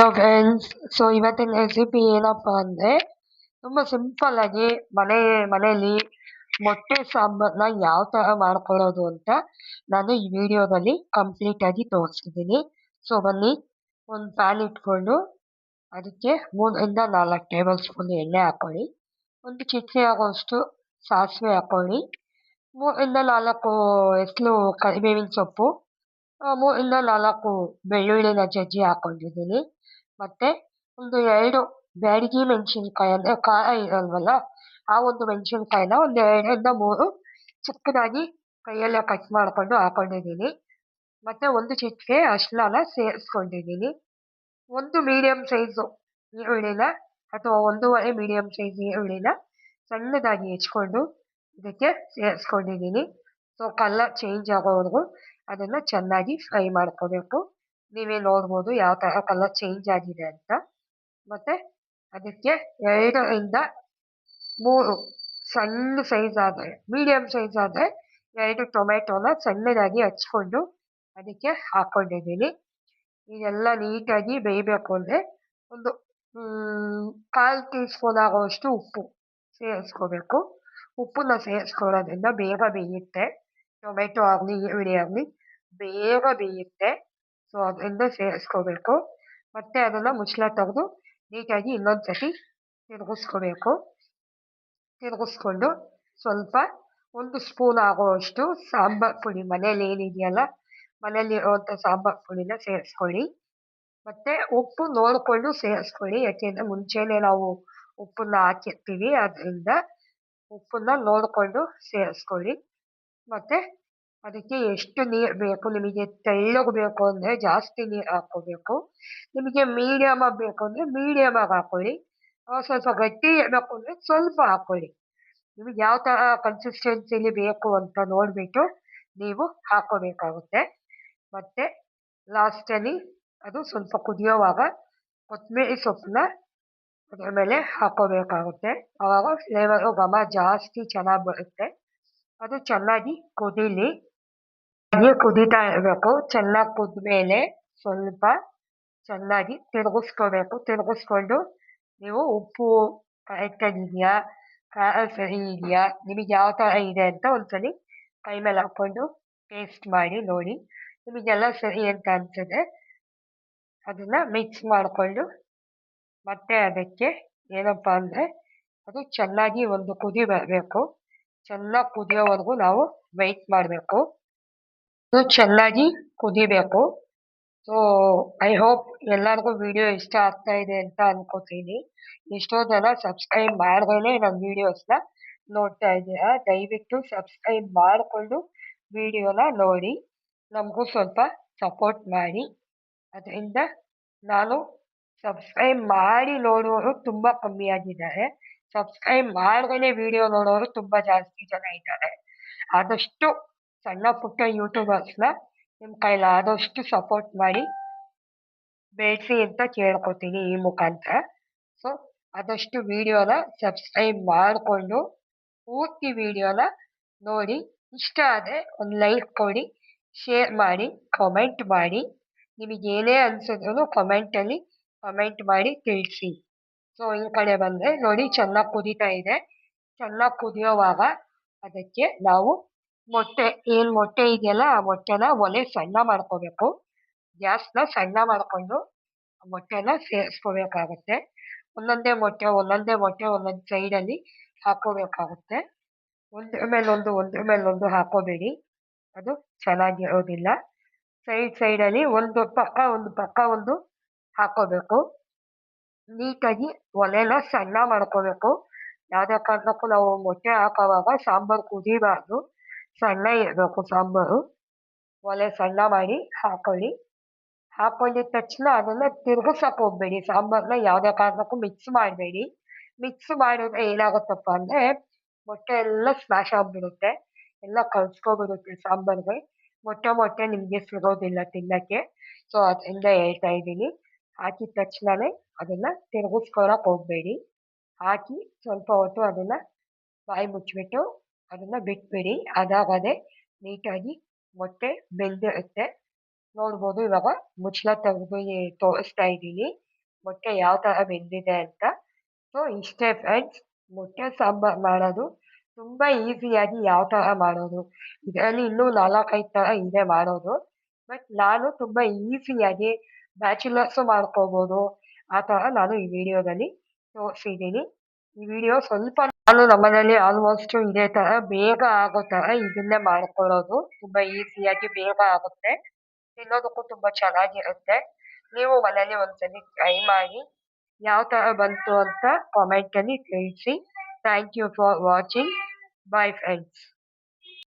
Hello friends so ಇವತ್ತಿನ recipe ಏನಪ್ಪ ಅಂದರೆ, ತುಂಬ ಸಿಂಪಲ್ಲಾಗಿ ಮನೆ, ಮನೆಯಲ್ಲಿ ಮೊಟ್ಟೆ ಸಾಂಬಾರನ್ನ ಯಾವ ಥರ ಮಾಡ್ಕೊಳ್ಳೋದು ಅಂತ ನಾನು ಈ ವಿಡಿಯೋದಲ್ಲಿ ಕಂಪ್ಲೀಟಾಗಿ ತೋರಿಸ್ತಿದ್ದೀನಿ. ಸೊ ಬನ್ನಿ. ಒಂದು ಪ್ಯಾನ್ ಇಟ್ಕೊಂಡು ಅದಕ್ಕೆ ಮೂರರಿಂದ ನಾಲ್ಕು ಟೇಬಲ್ ಸ್ಪೂನ್ ಎಣ್ಣೆ ಹಾಕ್ಕೊಳ್ಳಿ ಒಂದು ಚಿಟಿಕೆ ಆಗೋಷ್ಟು ಸಾಸಿವೆ ಹಾಕ್ಕೊಳ್ಳಿ ಮೂರರಿಂದ ನಾಲ್ಕು ಎಸ್ಲು ಕರಿಬೇವಿನ ಸೊಪ್ಪು. ಮೂರರಿಂದ ನಾಲ್ಕು ಬೆಳ್ಳುಳ್ಳಿನ ಜಜ್ಜಿ ಹಾಕೊಂಡಿದ್ದೀನಿ. ಮತ್ತು ಒಂದು ಎರಡು ಬ್ಯಾಡಗಿ ಮೆಣಸಿನ್ಕಾಯಿ ಅಂದರೆ ಖಾರ ಇರಲ್ವಲ್ಲ ಆ ಒಂದು ಮೆಣಸಿನ್ಕಾಯಿನ ಒಂದು ಎರಡರಿಂದ ಮೂರು ಚಿಕ್ಕದಾಗಿ ಕೈಯಲ್ಲೇ ಕಟ್ ಮಾಡಿಕೊಂಡು ಹಾಕೊಂಡಿದ್ದೀನಿ. ಮತ್ತು ಒಂದು ಚಿಟಿಕೆ ಅರಿಶಿಣನ ಸೇರಿಸ್ಕೊಂಡಿದ್ದೀನಿ. ಒಂದು ಮೀಡಿಯಮ್ ಸೈಜು ಈರುಳ್ಳಿನ ಅಥವಾ ಒಂದೂವರೆ ಮೀಡಿಯಮ್ ಸೈಜ್ ಈರುಳ್ಳಿನ ಸಣ್ಣದಾಗಿ ಹೆಚ್ಕೊಂಡು ಇದಕ್ಕೆ ಸೇರಿಸ್ಕೊಂಡಿದ್ದೀನಿ. ಸೊ ಕಲರ್ ಚೇಂಜ್ ಆಗೋವರೆಗೂ ಅದನ್ನು ಚೆನ್ನಾಗಿ ಫ್ರೈ ಮಾಡ್ಕೋಬೇಕು. ನೀವೇ ನೋಡ್ಬೋದು ಯಾವ ಥರ ಕಲರ್ ಚೇಂಜ್ ಆಗಿದೆ ಅಂತ. ಮತ್ತು ಅದಕ್ಕೆ ಎರಡರಿಂದ ಮೂರು ಸಣ್ಣ ಸೈಜ್ ಆದರೆ ಮೀಡಿಯಮ್ ಸೈಜ್ ಆದರೆ ಎರಡು ಟೊಮೆಟೊನ ಸಣ್ಣದಾಗಿ ಹಚ್ಕೊಂಡು ಅದಕ್ಕೆ ಹಾಕ್ಕೊಂಡಿದ್ದೀನಿ ಇದೆಲ್ಲ ನೀಟಾಗಿ ಬೇಯಬೇಕು ಅಂದರೆ ಒಂದು ಕಾಲು ಟೀ ಸ್ಪೂನ್ ಆಗುವಷ್ಟು ಉಪ್ಪು ಸೇರಿಸ್ಕೋಬೇಕು. ಉಪ್ಪನ್ನ ಸೇರಿಸ್ಕೊಳ್ಳೋದ್ರಿಂದ ಬೇಗ ಬೇಯುತ್ತೆ. ಟೊಮೆಟೊ ಆಗಲಿ, ಈರುಳ್ಳಿ ಆಗಲಿ. ಬೇಗ ಬೇಯುತ್ತೆ. ಸೊ ಅದರಿಂದ ಸೇರಿಸ್ಕೋಬೇಕು. ಮತ್ತೆ ಅದನ್ನು ಮುಚ್ಚಳ ತೆಗೆದು ನೀಟಾಗಿ ಇನ್ನೊಂದು ಸತಿ ತಿರುಗಿಸ್ಕೋಬೇಕು. ತಿರುಗಿಸ್ಕೊಂಡು ಸ್ವಲ್ಪ ಒಂದು ಸ್ಪೂನ್ ಆಗುವಷ್ಟು ಸಾಂಬಾರು ಪುಡಿ, ಮನೇಲಿ ಏನಿದೆಯಲ್ಲ, ಮನೇಲಿ ಇರುವಂಥ ಸಾಂಬಾರು ಪುಡಿನ ಸೇರಿಸ್ಕೊಳ್ಳಿ. ಮತ್ತು ಉಪ್ಪು ನೋಡಿಕೊಂಡು ಸೇರಿಸ್ಕೊಳ್ಳಿ. ಯಾಕೆಂದರೆ ಮುಂಚೆನೇ ನಾವು ಉಪ್ಪನ್ನ ಹಾಕಿರ್ತೀವಿ, ಅದರಿಂದ ಉಪ್ಪನ್ನ ನೋಡಿಕೊಂಡು ಸೇರಿಸ್ಕೊಳ್ಳಿ. ಮತ್ತು ಅದಕ್ಕೆ ಎಷ್ಟು ನೀರು ಬೇಕು, ನಿಮಗೆ ತೆಳ್ಳಗೆ ಬೇಕು ಅಂದರೆ ಜಾಸ್ತಿ ನೀರು ಹಾಕ್ಕೋಬೇಕು. ನಿಮಗೆ ಮೀಡಿಯಮ್ ಆಗಿ ಬೇಕು ಅಂದರೆ ಮೀಡಿಯಮ್ ಆಗಿ ಹಾಕ್ಕೊಳ್ಳಿ ಸ್ವಲ್ಪ ಗಟ್ಟಿ ಇರಬೇಕು ಅಂದರೆ ಸ್ವಲ್ಪ ಹಾಕ್ಕೊಳ್ಳಿ ನಿಮಗೆ ಯಾವ ಥರ ಕನ್ಸಿಸ್ಟೆನ್ಸಿಲಿ ಬೇಕು ಅಂತ ನೋಡಿಬಿಟ್ಟು ನೀವು ಹಾಕ್ಕೋಬೇಕಾಗುತ್ತೆ. ಮತ್ತು ಲಾಸ್ಟಲ್ಲಿ ಅದು ಸ್ವಲ್ಪ ಕುದಿಯೋವಾಗ ಕೊತ್ತಂಬರಿ ಸೊಪ್ಪನ್ನ ಅದ್ರ ಮೇಲೆ ಹಾಕ್ಕೋಬೇಕಾಗುತ್ತೆ. ಆವಾಗ ಫ್ಲೇವರು ಘಮ ಜಾಸ್ತಿ ಚೆನ್ನಾಗಿ ಬರುತ್ತೆ. ಅದು ಚೆನ್ನಾಗಿ ಕುದೀಲಿ. ಹಾಗೆ ಕುದೀತಾ ಇರಬೇಕು. ಚೆನ್ನಾಗಿ ಕುದ್ಮೇಲೆ ಸ್ವಲ್ಪ ಚೆನ್ನಾಗಿ ತಿರುಗಿಸ್ಕೋಬೇಕು. ತಿರುಗಿಸ್ಕೊಂಡು ನೀವು ಉಪ್ಪು ಕರೆಕ್ಟಾಗಿ ಇದೆಯಾ? ಖಾರ ಸರಿ ಇದೆಯಾ? ನಿಮಗೆ ಯಾವ ಥರ ಇದೆ ಅಂತ ಒಂದ್ಸಲಿ ಕೈ ಮೇಲೆ ಹಾಕ್ಕೊಂಡು ಟೇಸ್ಟ್ ಮಾಡಿ, ನೋಡಿ. ನಿಮಗೆಲ್ಲ ಸರಿ ಅಂತ ಅನ್ಸುತ್ತೆ. ಅದನ್ನ ಮಿಕ್ಸ್ ಮಾಡಿಕೊಂಡು ಮತ್ತೆ ಅದಕ್ಕೆ ಏನಪ್ಪ ಅಂದರೆ ಅದು ಚೆನ್ನಾಗಿ ಒಂದು ಕುದಿ ಬರಬೇಕು. ಚೆನ್ನಾಗಿ ಕುದಿಯೋವರೆಗೂ ನಾವು ವೆಯ್ಟ್ ಮಾಡಬೇಕು. ಅದು ಚೆನ್ನಾಗಿ ಕುದಿಬೇಕು. ಸೊ ಐ ಹೋಪ್ ಎಲ್ಲರಿಗೂ ವಿಡಿಯೋ ಇಷ್ಟ ಆಗ್ತಾ ಇದೆ ಅಂತ ಅನ್ಕೋತೀನಿ. ಎಷ್ಟೋ ಜನ ಸಬ್ಸ್ಕ್ರೈಬ್ ಮಾಡ್ದೇ ನನ್ನ ನ ನೋಡ್ತಾ ಇದ್ದೀರಾ. ದಯವಿಟ್ಟು ಸಬ್ಸ್ಕ್ರೈಬ್ ಮಾಡಿಕೊಂಡು ವಿಡಿಯೋನ ನೋಡಿ. ನಮಗೂ ಸ್ವಲ್ಪ ಸಪೋರ್ಟ್ ಮಾಡಿ. ಅದರಿಂದ ನಾನು ಸಬ್ಸ್ಕ್ರೈಬ್ ಮಾಡಿ ನೋಡುವವರು ತುಂಬ ಕಮ್ಮಿ ಆಗಿದ್ದಾರೆ. ಸಬ್ಸ್ಕ್ರೈಬ್ ಮಾಡ್ದೇ ವಿಡಿಯೋ ನೋಡೋರು ತುಂಬ ಜಾಸ್ತಿ ಜನ ಇದ್ದಾರೆ. ಆದಷ್ಟು ಸಣ್ಣ ಪುಟ್ಟ ಯೂಟ್ಯೂಬರ್ಸ್ನ ನಿಮ್ಮ ಕೈಲಾದಷ್ಟು ಸಪೋರ್ಟ್ ಮಾಡಿ ಬೆಳೆಸಿ ಅಂತ ಕೇಳ್ಕೊತೀನಿ ಈ ಮುಖಾಂತರ. ಸೊ ಆದಷ್ಟು ವಿಡಿಯೋನ ಸಬ್ಸ್ಕ್ರೈಬ್ ಮಾಡಿಕೊಂಡು ಪೂರ್ತಿ ವಿಡಿಯೋನ ನೋಡಿ, ಇಷ್ಟ ಆದರೆ ಒಂದು ಲೈಕ್ ಕೊಡಿ ಶೇರ್ ಮಾಡಿ ಕಮೆಂಟ್ ಮಾಡಿ. ನಿಮಗೇನೇ ಅನಿಸಿದ್ರು ಕಮೆಂಟಲ್ಲಿ ಕಮೆಂಟ್ ಮಾಡಿ ತಿಳಿಸಿ. ಸೊ ಈ ಕಡೆ ಬಂದರೆ ನೋಡಿ, ಚೆನ್ನಾಗಿ ಕುದೀತಾ ಇದೆ. ಚೆನ್ನಾಗಿ ಕುದಿಯೋವಾಗ ಅದಕ್ಕೆ ನಾವು ಮೊಟ್ಟೆ, ಏನ್ ಮೊಟ್ಟೆ ಇದೆಯಲ್ಲ, ಆ ಮೊಟ್ಟೆನ ಒಲೆ ಸಣ್ಣ ಮಾಡ್ಕೋಬೇಕು. ಗ್ಯಾಸ್ನ ಸಣ್ಣ ಮಾಡ್ಕೊಂಡು ಮೊಟ್ಟೆನ ಸೇರಿಸ್ಕೋಬೇಕಾಗುತ್ತೆ. ಒಂದೊಂದೇ ಮೊಟ್ಟೆ ಒಂದೊಂದೇ ಮೊಟ್ಟೆ, ಒಂದೊಂದು ಸೈಡಲ್ಲಿ ಹಾಕೋಬೇಕಾಗುತ್ತೆ. ಒಂದ್ರ ಮೇಲೊಂದು ಒಂದ್ರ ಮೇಲೊಂದು ಹಾಕೋಬೇಡಿ. ಅದು ಚೆನ್ನಾಗಿರೋದಿಲ್ಲ. ಸೈಡ್ ಸೈಡಲ್ಲಿ ಒಂದು ಪಕ್ಕ ಒಂದು ಪಕ್ಕ ಒಂದು ಹಾಕೋಬೇಕು. ನೀಟಾಗಿ ಒಲೆನ ಸಣ್ಣ ಮಾಡ್ಕೋಬೇಕು. ಯಾವುದೇ ಕಾರಣಕ್ಕೂ ನಾವು ಮೊಟ್ಟೆ ಹಾಕೋವಾಗ ಸಾಂಬಾರು ಕುದಿಬಾರ್ದು. ಸಣ್ಣ ಇರಬೇಕು ಸಾಂಬಾರು. ಒಲೆ ಸಣ್ಣ ಮಾಡಿ ಹಾಕೊಳ್ಳಿ. ಹಾಕೊಂಡಿದ ತಕ್ಷಣ ಅದನ್ನು ತಿರುಗಿಸೋಕೆ ಹೋಗಬೇಡಿ. ಸಾಂಬಾರನ್ನ ಯಾವುದೇ ಕಾರಣಕ್ಕೂ ಮಿಕ್ಸ್ ಮಾಡಬೇಡಿ. ಮಿಕ್ಸ್ ಮಾಡಿದ್ರೆ ಏನಾಗುತ್ತಪ್ಪ ಅಂದರೆ ಮೊಟ್ಟೆ ಎಲ್ಲ ಸ್ಮ್ಯಾಶ್ ಆಗಿಬಿಡುತ್ತೆ. ಎಲ್ಲ ಕಲ್ಸ್ಕೊಬಿಡುತ್ತೆ ಸಾಂಬಾರಿಗೆ. ಮೊಟ್ಟೆ ಮೊಟ್ಟೆ ನಿಮಗೆ ಸಿಗೋದಿಲ್ಲ ತಿನ್ನೋಕ್ಕೆ. ಸೊ ಅದರಿಂದ ಹೇಳ್ತಾ ಇದ್ದೀನಿ. ಹಾಕಿದ ತಕ್ಷಣವೇ ಅದನ್ನು ತಿರುಗಿಸ್ಕೊಳಕ್ಕೆ ಹೋಗಬೇಡಿ. ಹಾಕಿ ಸ್ವಲ್ಪ ಹೊತ್ತು ಅದನ್ನು ಬಾಯಿ ಮುಚ್ಚಿಬಿಟ್ಟು ಅದನ್ನು ಬಿಟ್ಬಿಡಿ. ಅದಾಗದೆ ನೀಟಾಗಿ ಮೊಟ್ಟೆ ಬೆಂದಿರುತ್ತೆ. ನೋಡ್ಬೋದು ಇವಾಗ ಮುಚ್ಚಳ ತೆಗೆದು ತೋರಿಸ್ತಾ ಇದ್ದೀನಿ. ಮೊಟ್ಟೆ ಯಾವ ಥರ ಬೆಂದಿದೆ ಅಂತ. ಸೊ ಇಷ್ಟೇ ಫ್ರೆಂಡ್ಸ್ ಮೊಟ್ಟೆ ಸಾಂಬಾರು ಮಾಡೋದು ತುಂಬ ಈಸಿಯಾಗಿ ಯಾವ ಥರ ಮಾಡೋದು. ಇದರಲ್ಲಿ ಇನ್ನೂ ನಾಲ್ಕೈದು ಥರ ಇದೆ ಮಾಡೋದು. ಬಟ್ ನಾನು ತುಂಬ ಈಸಿಯಾಗಿ ಬ್ಯಾಚುಲರ್ಸು ಮಾಡ್ಕೋಬೋದು. ಆ ಥರ ನಾನು ಈ ವಿಡಿಯೋದಲ್ಲಿ ತೋರಿಸಿದ್ದೀನಿ. ಈ ವಿಡಿಯೋ ಸ್ವಲ್ಪ ನಾನು ನಮ್ಮನೇಲಿ ಆಲ್ಮೋಸ್ಟ್ ಇದೇ ತರ ಬೇಗ ಆಗೋ ತರ ಇದನ್ನೇ ಮಾಡ್ಕೊಳ್ಳೋದು. ತುಂಬಾ ಈಸಿಯಾಗಿ ಬೇಗ ಆಗುತ್ತೆ. ತಿನ್ನೋದಕ್ಕೂ ತುಂಬಾ ಚೆನ್ನಾಗಿರುತ್ತೆ. ನೀವು ಮನೇಲಿ ಒಂದ್ಸಲಿ ಟ್ರೈ ಮಾಡಿ ಯಾವ ತರ ಬಂತು ಅಂತ ಕಾಮೆಂಟ್ ಅಲ್ಲಿ ತಿಳಿಸಿ. Thank you for watching bye friends